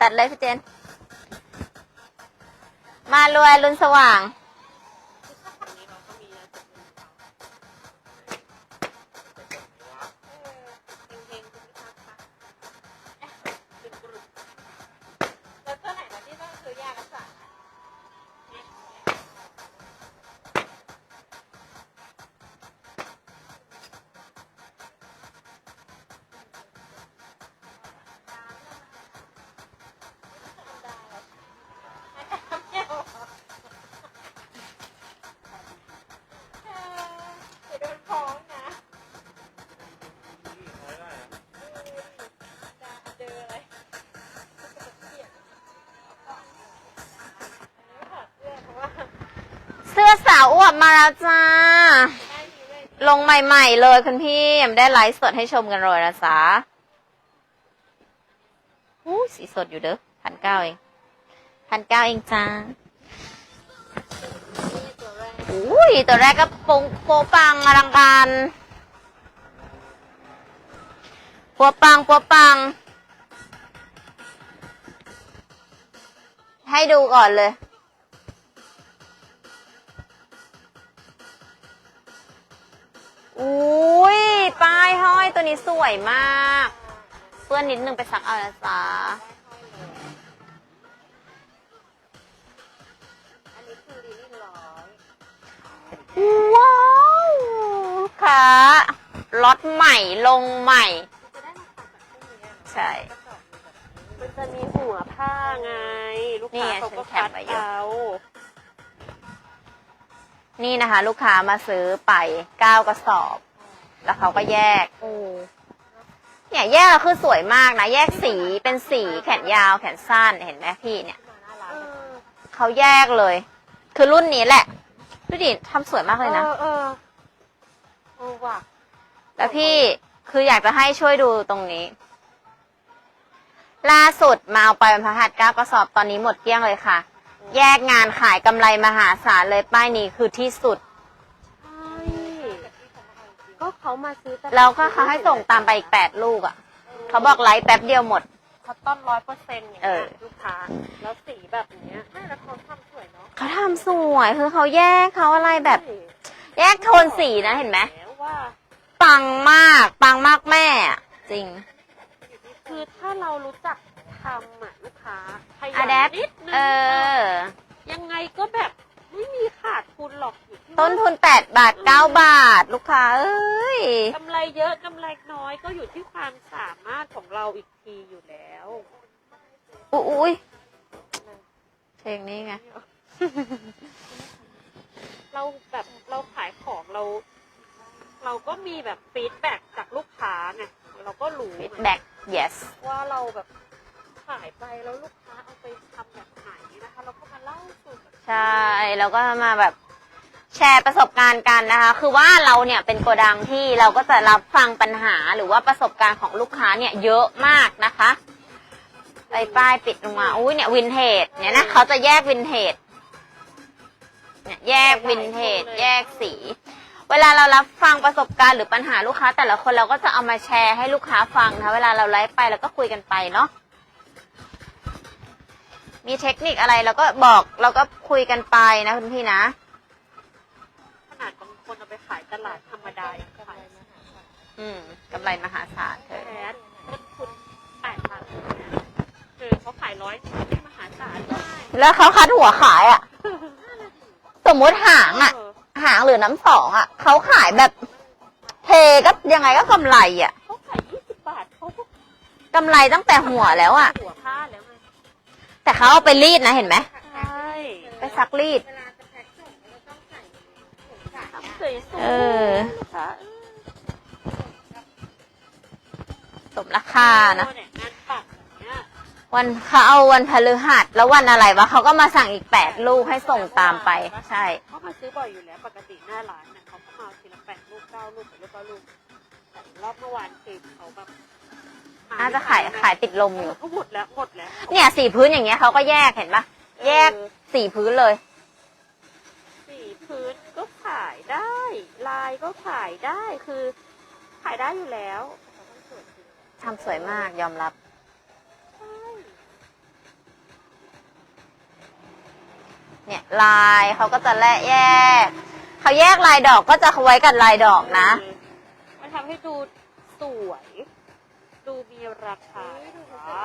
ตัดเลยพี่เจน มารวยลุนสว่าง สื้อเพราะว่าเสื้อสาวอวบมาแล้วจ้า ลงใหม่ๆเลยคุณพี่ยังได้ไลฟ์สดให้ชมกันเลยนะจ๊ะอู้สีสดอยู่เด้อพันเก้าเองพันเก้าเองจ้าอุ้ยตัวแรกก็ปงโปปังอลังการปัวปังปัวปัง ให้ดูก่อนเลย ห้อยตัวนี้สวยมากเพื่อนนิดนึงไปซักเอานะจ๊ะอันนี้คือลิลลี่ร้อยว้าวค่ะล็อตใหม่ลงใหม่จะได้ราคาแบบพวกนี้อะใช่ มันจะมีหัวผ้าไง ลูกนี่ค้าไงเขาก็ฉันแคคัปดไว้อยู่ เอานี่นะคะ ลูกค้ามาซื้อไปเก้ากระสอบ แล้วเขาก็แยกโอ้เนี่ยแยกคือสวยมากนะ แยกสีเป็นสีแขนยาวแขนสั้นเห็นไหมพี่เนี่ยมาหน้าร้านเออเขาแยกเลย คือรุ่นนี้แหละดูดิทำสวยมากเลยนะเออเออเออว่ะแล้วพี่คืออยากจะให้ช่วยดูตรงนี้ ล่าสุดมาเอาไปบรรพหัสเก้ากระสอบตอนนี้หมดเกลี้ยงเลยค่ะ แยกงานขายกำไรมหาศาลเลยป้ายนี้คือที่สุดใช่ ก็เขามาซื้อตลาดแล้วก็เขาให้ส่งตามไปอีกแปดลูกอะ่ะ เขาบอกไลฟ์แป๊บเดียวหมด คอตตอนร้อยเปอร์เซ็นต์อย่างเอเงี้อยลูกค้า แล้วสีแบบเนี้ยใช่แล้วเขาทำสวยเนาะเขาทำสวยคือเขาแยกเขาอะไรแบบใช่แยกโทนสีนะเห็นไหมแล้วว่าปังมากปังมากแม่อะจริง คือถ้าเรารู้จักทำอะลูกค้าขยัอะแดปนิดนึงเออ ยังไงก็แบบ ไม่มีขาดทุนหรอกอยู่ที่ต้นทุนแปดบาทเก้าบาท ลูกค้าเอ้ย กำไรเยอะกำไรน้อยก็อยู่ที่ความสามารถของเราอีกทีอยู่แล้วอุ้ยเพลงนี้ไง เราแบบเราขายของเรา เราก็มีแบบฟีดแบ็กจากลูกค้าไงเราก็รู้ไง feedback yes ว่าเราแบบขายไปแล้วลูกค้าเอาไปทำแบบไหน นะคะเราก็มาเล่าสู่กันใช่แล้วก็มาแบบแชร์ประสบการณ์กันนะคะ คือว่าเราเนี่ยเป็นโกดังที่เราก็จะรับฟังปัญหาหรือว่าประสบการณ์ของลูกค้าเนี่ยเยอะมากนะคะไปป้ายปิดลงมาอุ้ยเนี่ยวินเทจเนี่ยนะเขาจะแยกวินเทจเนี่ยแยกวินเทจแยกสี เวลาเรารับฟังประสบการณ์หรือปัญหาลูกค้า แต่ละคนเราก็จะเอามาแชร์ให้ลูกค้าฟังนะคะเวลาเราไลฟ์ไปเราก็คุยกันไปเนาะ มีเทคนิคอะไรเราก็บอกเราก็คุยกันไปนะคุณพี่นะ ขนาดบางคนเอาไปขายตลาดธรรมดายังขายอืมกำไรมหาศาลเธอแค่ต้นทุนแปดพันคือเขาขายร้อยมหาศาลได้แล้วเขาคัดหัวขายอะ่ะสมมุติหางอะ่ะเออหางหรือน้ำสองอะ่ะเขาขายแบบ เทก็ยังไงก็กำไรอะ่ะเขาขายยี่สิบบาทเขาก็กำไรตั้งแต่หัวแล้วอะ่ะหัวผ้าแล้วไง แต่เขาเอาไปรีดนะเห็นไหมใช่ไปซักรีด สวยๆเออค่ะสมราคานะเยงานปักอย่างเงี้ยวันเขาเอาวันพฤหัสแล้ววันอะไรวะเขาก็มาสั่งอีกแปดลูกให้ส่งตามไป ใช่ เขามาซื้อบ่อยอยู่แล้วปกติหน้าร้านเนี่ยเขาก็มาเอาทีละแปดลูกเก้าลูกแปดลูกเก้าลูกแต่รอบเมื่อวานคือเขาแบบ น่าจะขายขายติดลมอยู่เขาหมดแล้วหมดแล้วเนี่ยสีพื้นอย่างเงี้ยเขาก็แยกเห็นปะแยกสีพื้นเลย สีพื้นก็ขลายก็ขายได้คือ ขายได้อยู่แล้วทำสวยมากยอมรับ ใช่เนี่ยลายเขาก็จะแลกแยก เขาแยกลายดอกก็จะไว้กับลายดอกนะ มันทำให้ดูสวย ดูมีราคานะคะ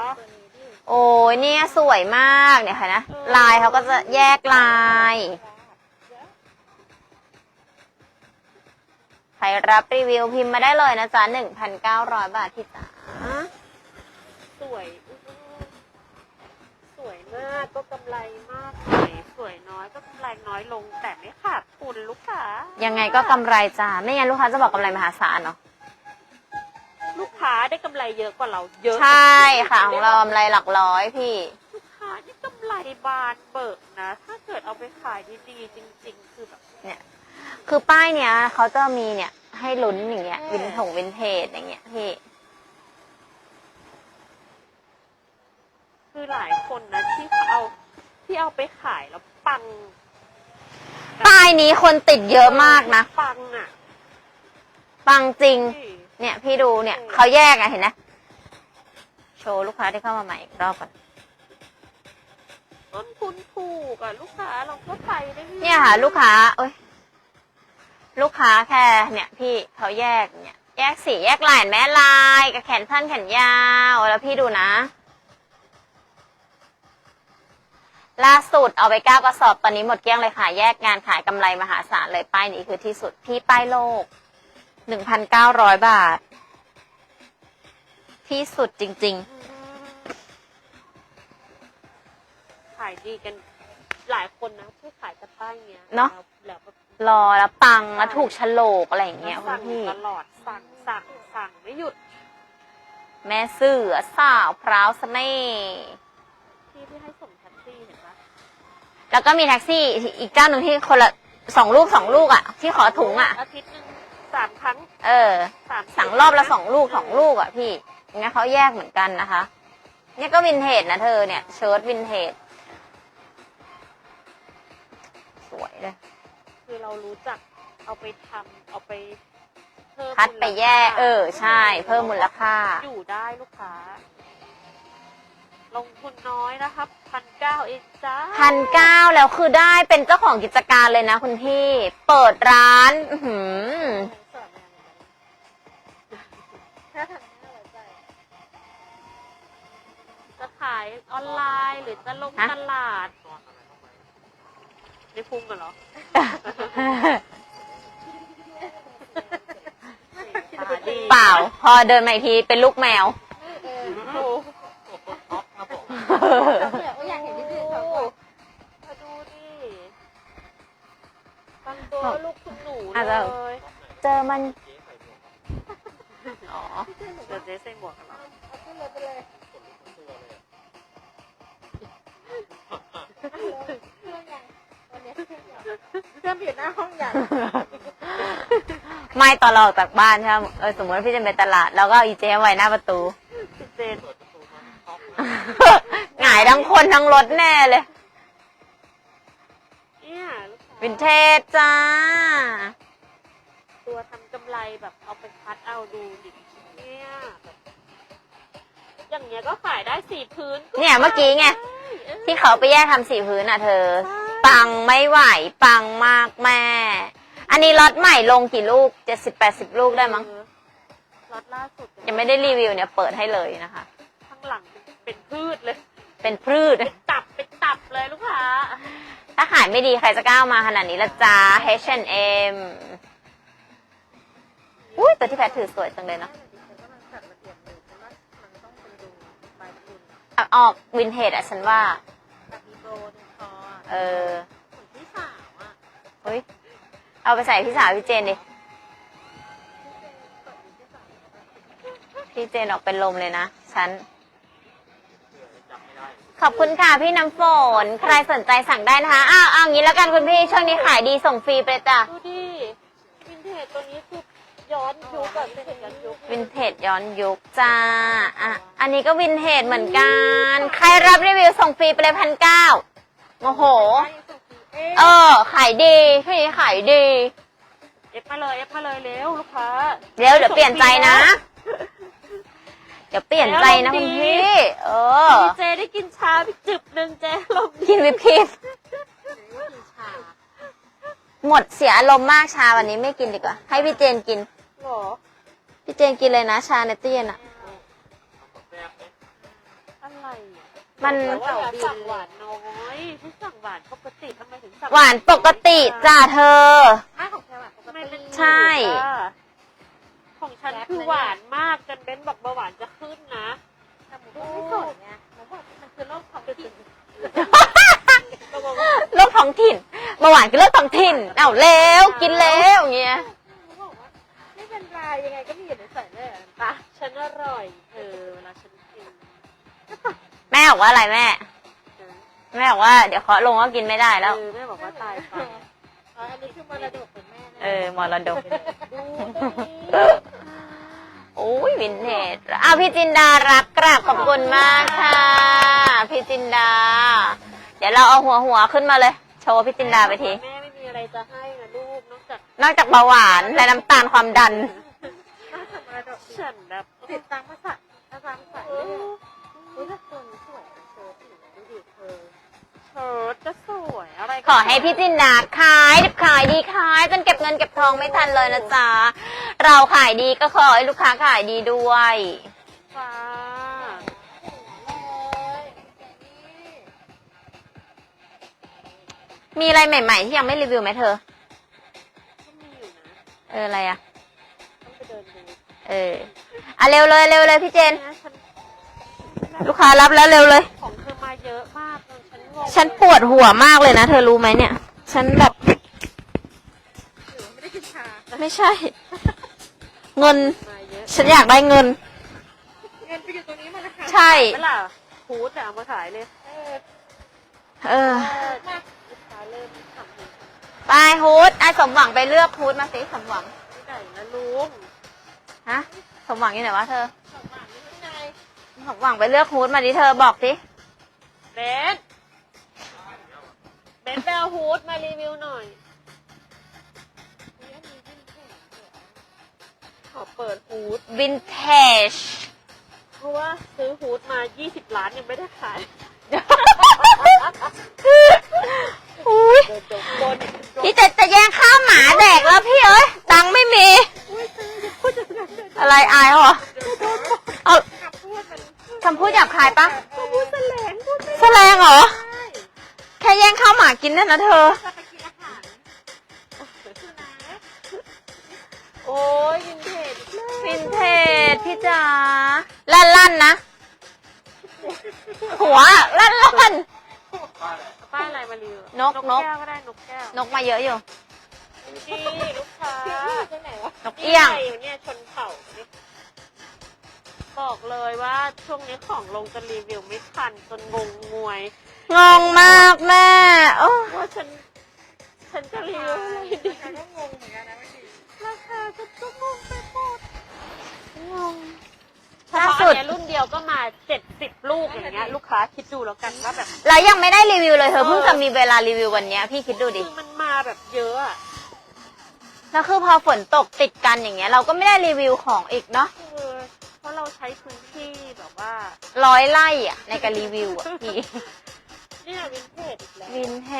โอ้ยเนี่ยสวยมากเนี่ยค่ะนะลายเขาก็จะแยกลายใครรับรีวิวพิมพ์มาได้เลยนะจ๊ะ1,900บาทที่จ๋าสวยอื้อสวยมากก็กำไรมากหน่อยสวยน้อยก็กำไรน้อยลงแต่ไม่ขาดทุนลูกค้ายังไงก็กำไรจ้าไม่งั้นลูกค้าจะบอกกำไรมหาศาลเนาะลูกค้า ได้กำไรเยอะกว่าเราเยอะใช่ค่ะของเรากำไรหลักร้อยพี่ ลูกค้านี่กำไรบานเบิกนะ ถ้าเกิดเอาไปขายดีๆจริง ๆ คือแบบเนี่ยคือป้ายเนี้ยเขาจะมีเนี่ยให้ลุ้นอย่างเงี้ยวินถงวินเทจอย่างเงี้ยพี่ คือหลายคนนะที่เขาเอาที่เอาไปขายแล้วปังป้ายนี้คนติดเยอะมากนะ ปังอะปังจริงที่ เนี่ยพี่ดูเนี่ยเขาแยกอะเห็นนะโชว์ลูกค้าที่เข้ามาใหม่อีกรอบก่อนต้นทุนถูกอะลูกค้าเราก็ไปได้รื่อเนี่ยค่ะ ลูกค้าโอ้ยลูกค้าแค่เนี่ย พี่เขาแยกเนี่ย แยกสีแยกลายเห็นแม่ลายกับแขนสั้นแขนยาวแล้วพี่ดูนะล่าสุดเอาไปเก้ากระสอบตอนนี้หมดเกลี้ยงเลยค่ะ แยกงานขายกำไรมหาศาลเลยป้ายนี้คือที่สุดพี่ป้ายโลก หนึ่งพันเก้าร้อยบาท ที่สุดจริง ขายดีกันหลายคนนะที่ขายกระป้ายเงี้ยเนอะ แล้วแบบๆ รอแล้วปังแล้วถูกโฉลกอะไรอย่างเงี้ยคุสั่ณงพี่ ตลอดสั่งสั่งสั่งไม่หยุดแม่เสือสาวพร้าวเสน่ห์ที่ที่ให้ส่งแท็กซี่เห็นปะแล้วก็มีแท็กซี่อีกเจ้าหนึ่งที่คนละสองลูกสองลูกอะ ที่ขอถุงอะ อาทิตย์หนึ่ง สามครั้งเออ สามสั่งรอบละสองลูกสองลูกอะพี่อย่างเงี้ยเขาแยกเหมือนกันนะคะ เนี่ยก็วินเทจนะเธอเนี่ย เชิ้ตวินเทจ สวยเลย คือเรารู้จักเอาไปทำเอาไปเพิ่มคัดไปแยก มูลค่าเออ ใช่ เพิ่มมูลค่า อยู่ได้ลูกค้า ลงทุนน้อยนะครับพันเก้าเองจ้าพันเก้าแล้วคือได้เป็นเจ้าของกิจการเลยนะคุณพี่ เปิดร้าน อื้อหือ จะขายออนไลน์หรือจะลงฮะ ตลาดในพุงกันเหรอตาดีเปล่า พอเดินมาอีกทีเป็นลูกแมว เราออกจากบ้านใช่ไหมเออสมมติว่าพี่จะไปตลาดแล้วก็เอาอีเจไว้หน้าประตู พี่เจนหงายทั้งคนทั้งรถแน่เลย เนี่ยลูกค้าวินเทจจ้า ตัวทำกำไรแบบเอาไปคัดเอาดูดิเนี่ยแบบอย่างเงี้ยก็ขายได้สี่พื้นเนี่ยเมื่อกี้ไงได้เออ ที่เขาไปแยกทำสีพื้นอะเธอ ใช่ ปังไม่ไหว ปังมากแม่ อันนี้ล็อตใหม่ลงกี่ลูกเจ็ดสิบแปดสิบลูกได้มั้งเออล็อตล่าสุดยังไม่ได้รีวิวเนี่ยเปิดให้เลยนะคะ ข้างหลังเป็นพืชเลย เป็นพืชเป็นตับเป็นตับเลยลูกค้า ถ้าขายไม่ดีใครจะกล้าเอามาขนาดนี้ละจ้า H&M อุ้ยตัวที่แพทถือสวยจังเลยเนาะกำลังจัดระเบียบอยู่เพราะว่ามันต้องเป็นดูปลายทุนเอาออกวินเทจอะฉันว่ากับอีโบนคอเออ เหมือนพี่สาวอะเฮ้ย เอาไปใส่พี่สาวพี่เจนดิ พี่เจนออกเป็นลมเลยนะ ฉัน ขอบคุณค่ะพี่น้ำฝน ใครสนใจสั่งได้นะคะ อ้าวเอางี้แล้วกันคุณพี่ ช่วงนี้ขายดีส่งฟรีไปเลยจ้ะ ดูดิวินเทจตัวนี้คือย้อนยุคแบบเป็นย้อนยุควินเทจย้อนยุคจ้า อะ อันนี้ก็วินเทจเหมือนกัน ใครรับรีวิวส่งฟรีไปเลยพันเก้าโอ้โห เออ ขายดีพี่นี้ขายดี เอฟมาเลยเอฟมาเลยเร็วลูกค้าเดี๋ยวเดี๋ยวเปลี่ยนใจนะ เดี๋ยวเปลี่ยนใจนะคุณพี่ เออ พี่เจได้กินชาไปจึบหนึ่งเจลมณ์ดีกินวิปครีมมีชาหมดเสียอารมณ์มากชาวันนี้ไม่กินดีกว่า ให้พี่เจนกิน หรอพี่เจนกินเลยนะ ชาในตู้เย็นอะ อะไรอะมันบอกว่าอย่าสั่งหวานน้ อยที่สั่งหวานปกติทำไมถึงสั่งหวานปกติจ้าเธอถ้าของเธออะปกทำไมติเป็นใช่ของฉันคือหวานมากจนเบ้นบอกเบาหวานจะขึ้นนะแต่หมูก็ไม่สนไงหมูบอกมันคือโรคท้องถิ่นก็บอกว่าโรคท้องถิ่นเบาหวานคือโรคท้องถิ่นเอาแล้วกินแล้วอย่างเงี้ย หมูบอกว่าไม่เป็นไรยังไงก็มีอยู่ในใส่เลยปะฉันอร่อยเธอเวลาฉันกินแม่บอกว่าอะไรแม่เออ แม่บอกว่าเดี๋ยวเคาะลงก็กินไม่ได้แล้วเออแม่บอกว่าตายไปอ๋ออันนี้คือมรดกของแม่นะเออมรดก ดูตรงนี้ โอ้ยวินเทจอ้าวพี่จินดารักกราบขอบคุณมากค่ะ พี่จินดา เดี๋ยวเราเอาหัวหัวขึ้นมาเลย โชว์พี่จินดาไปที แม่ไม่มีอะไรจะให้นะลูกนอกจากนอกจากเบาหวานและน้ำตาลความดัน น่าจะมรดกฉันแบบติดตามภาษาภาษาภาษาเลยอุ้ยถ้าตัวนี้สวย ชิดจะสวยอะไรก็ขอให้พี่จินดาขายดิบขายดีขายจนเก็บเงินเก็บทองไม่ทันเลยนะจ๊ะ เราขายดีก็ขอให้ลูกค้าขายดีด้วยฟ้าเลยนี่มีอะไรใหม่ ๆ ที่ยังไม่รีวิวไหมเธอ ก็มีอยู่นะ เอออะไรอะต้องไปเดินดูเอออะเร็วเลยเร็วเลยพี่เจน เนี่ยฉันลูกค้ารับแล้วเร็วเลย ของเธอมาเยอะมากจน ฉันงงฉันปวดหัวมากเลยนะ เธอรู้ไหมเนี่ย ฉันแบบหรือว่าไม่ได้กินชาไม่ใช่ เงินมาเยอะฉันอยากได้เงิน เงินไปอยู่ตรงนี้หมานะคะใช่ เวลาฟูดอะเอามาขายเลยเออเออ มาลูกค้าเริ่มทำเลยไปฮูดไอ้สมหวังไปเลือกฮูดมาสิสมหวัง ที่ไหนนะลุงฮะ สมหวังอยู่ไหนวะเธอสองหมากนี่ข้างในสมหวังไปเลือกฮูดมาดิเธอบอกสิ เบน เบนไปเอาฮูดมารีวิวหน่อยนี่อันนี้ยิ่งเท่สวยขอเปิดฮูด วินเทจเพราะว่าซื้อฮูดมา 20 ล้านยังไม่ได้ขาย อุ้ย เดินจงบน พี่จะจะแย่งข้าวหมาแดกแล้วพี่เอ้ย ตังค์ไม่มี อะไรอายเหรอเอา ขับพูดมัน คำพูดหยาบคายปะ เขาพูดแสลงพูดไม่ แสลงเหรอ ได้ แค่แย่งข้าวหมากินเนี่ยนะเธอจะไปกินอาหารคือนะโอ้ยยินเทจอีกแล้ววินเทจพี่จ๋าลั่นลั่นๆนะ หัวลั่นลั่นป้ายอะไรมารีวิวนกนกแก้วก็ได้นกแก้วนกมาเยอะอยู่นี่ลูกค้าตรงไหนวะนกเอี้ยงนี่ไอยู่เนี่ยชนเผ่านี่บอกเลยว่าช่วงนี้ของลงจะรีวิวไม่ทันจนงงงวย งงมากแม่โอ้ว่าฉันฉันจะรีวิวอะไรดีฉันก็งงเหมือนกันนะเมื่อกี้ราคาฉันก็งงไปหมดงงล่าเพสุราะดอันเนี้ยรุ่นเดียวก็มาเจ็ดสิบลูกอย่างเงี้ยลูกค้าคิดดูแล้วกันว่าแบบแล้วยังไม่ได้รีวิวเลยเธอเออเพิ่งจะมีเวลารีวิววันเนี้ยพี่คิดดูดิคือมันมาแบบเยอะอะแล้วคือพอฝนตกติดกันอย่างเงี้ย เราก็ไม่ได้รีวิวของอีกเนาะคือเพราะเราใช้พื้นที่แบบว่าร้อยไร่อะในการรีวิวอะพี่ เนี่ยวินเทจอีกแล้ววินเท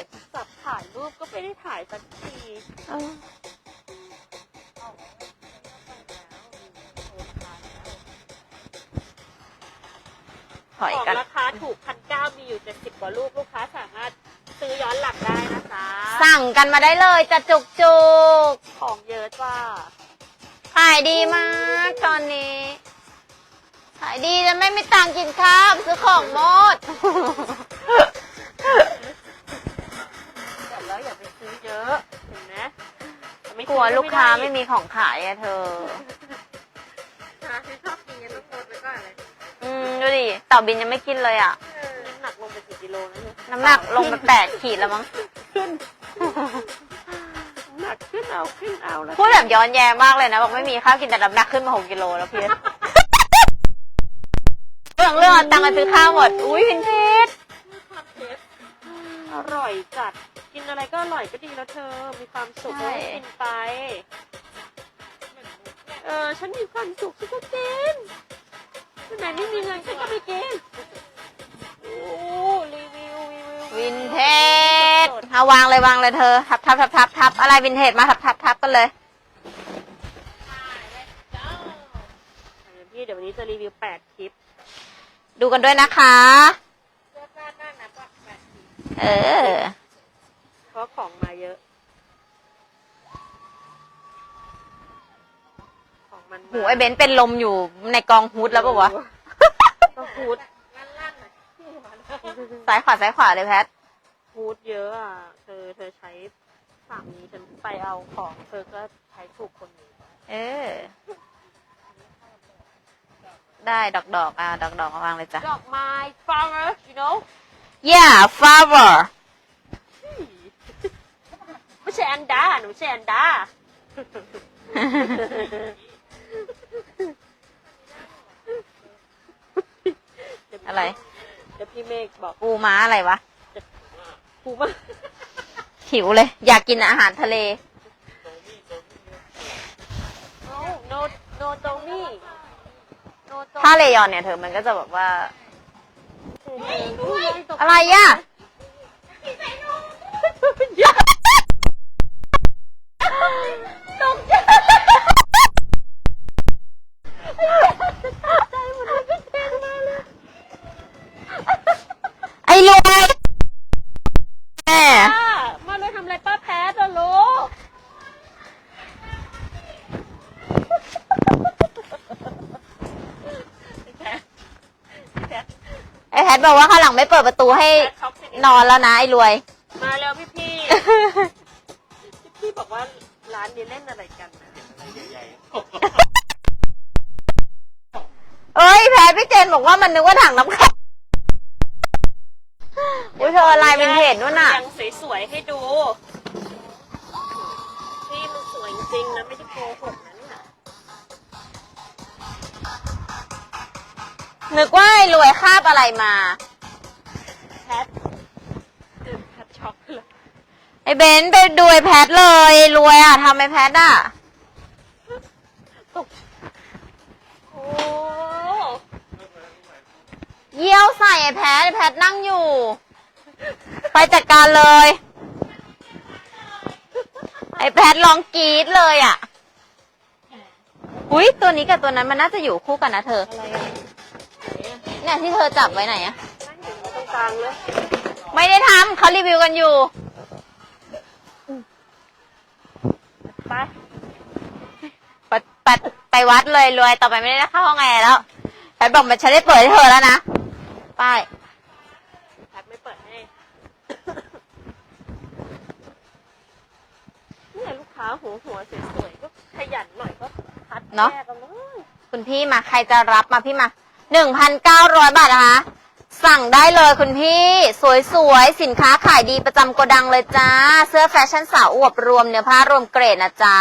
จสับถ่ายรูปก็ไม่ได้ถ่ายสักทีเออถอยของกันราคาถูกพันเก้ามีอยู่เจ็ดสิบกว่าลูกลูกค้าสามารถซื้อย้อนหลังได้นะคะสั่งกันมาได้เลยจะจุกจุกของเยอะจ้าๆขายดีมากตอนนี้ขายดีจะไม่มีตังค์กินข้าวซื้อของหมด แต่แล้วอย่าไปซื้อเยอะเห็นไหมแต่ไม่ กลั วซื้อลูกค้าด้ไม่มีของขายอะเธอชาที่ชอบกินต้องโพสต์ไว้ก่อนเลยอืมดูดิเต่าบินยังไม่กินเลยอะเออน้ำหนักลงไปกี่กิโลนะเนี่ยน้ำหนักลงไปแปดขีดแล้วมั้ง ขึ้นน้ำหนักขึ้นเอาขึ้นเอาแล้วพูดแบบย้อนแย้มากเลยนะ บอกไม่มีข้าวกินแต่น้ำหนักขึ้นมาหกกิโลแล้วพี่เรื่องเรื่องเอาตังค์มาซื้อข้าวหมด อุ้ยวินเทจอร่อยจัดกิน อะไรก็อร่อยก็ดีแล้วเธอ มีความสุขใช่ แล้วกินไป เออ ฉันมีความสุขฉันก็กินวันไหนไม่มีเงินฉันก็ไปกิน โอ้รีวิวรีวิววินเทจเอาวางเลยวางเลยเธอ ทับทับทับทับทับอะไรวินเทจมาทับทับทับกันเลยเดี๋ยวพี่เดี๋ยววันนี้จะรีวิวแปดคลิป ดูกันด้วยนะคะ เออ เพราะของมาเยอะ ของมันมาหูไอเบนซ์เป็นลมอยู่ในกองฮูดแล้วปะวะ ก็พูดซ้ายขวาซ้ายขวาเลยแพทพูดเยอะอะ เธอเธอใช้สามีฉันไปเอาของเธอก็ใช้ถูกคนนี้เออ ได้ดอกดอกอะดอกดอกมาวางเลยจ้ะ ดอกไม้ flowers you know yeah flower ไม่ใช่อันดา หนูไม่ใช่อันดา อะไร เดี๋ยวพี่เมฆบอกปูม้าอะไรวะ ครูมาหิวเลย อยากกินอาหารทะเล no no ตรงนี้ no ตรงถ้าเลยอนเนี่ยเธอมันก็จะแบบว่า อะไรอะ ตกใจใจหมดเลยพี่เทนมาเลยไอ้เลยแม่ป้ามาเลยทำอะไรป้าแพ้ตัวลูกไอ้แพทบอกว่าข้างหลังไม่เปิดประตูให้นอนแล้วนะไอ้รวย นบอกว่ามันนึกว่าถังน้ำแข็งอุ้ยเธอลายเป็นเพจนู่นน่ะ ยังสวยๆให้ดูพี่มันสวยจริงๆนะไม่ได้โกหกนะเนี่ยนึกว่าไอ้รวยคาบอะไรมา แพทเดินแพทช็อกเลย ไอ้เบนซ์ไปดูไอ้แพทเลยรวยอะทำไอ้แพทอะ โอ้ เยี่ยวใส่ไอ้แพทไอ้แพทนั่งอยู่ ไปจัดการเลย ไอ้แพทร้องกรี๊ดเลยอะ อุ้ยตัวนี้กับตัวนั้นมันน่าจะอยู่คู่กันนะเธอ อะไรอะไหนอะเนี่ยที่เธอจับไว้ไหนอะนั่งอยู่ตรงกลางเลย ไม่ได้ทำเขารีวิวกันอยู่ ไปไปไปไปวัดเลยรวยต่อไปไม่ได้เข้าห้องแอร์แล้วแพทบอกมันฉันได้เปิดให้เธอแล้วนะ ป้ายแพทไม่เปิดให้เนี่ยลูกค้าหัวหัวๆสวยๆก็ขยันหน่อยก็คัดแยกกันเลยคุณพี่มาใครจะรับมาพี่มาหนึ่งพันเก้าร้อยบาทนะคะสั่งได้เลยคุณพี่ สวยๆสินค้าขายดีประจำโกดังเลยจ้า เสื้อแฟชั่นสาวอวบรวมเนื้อผ้ารวมเกรดนะจ๊ะ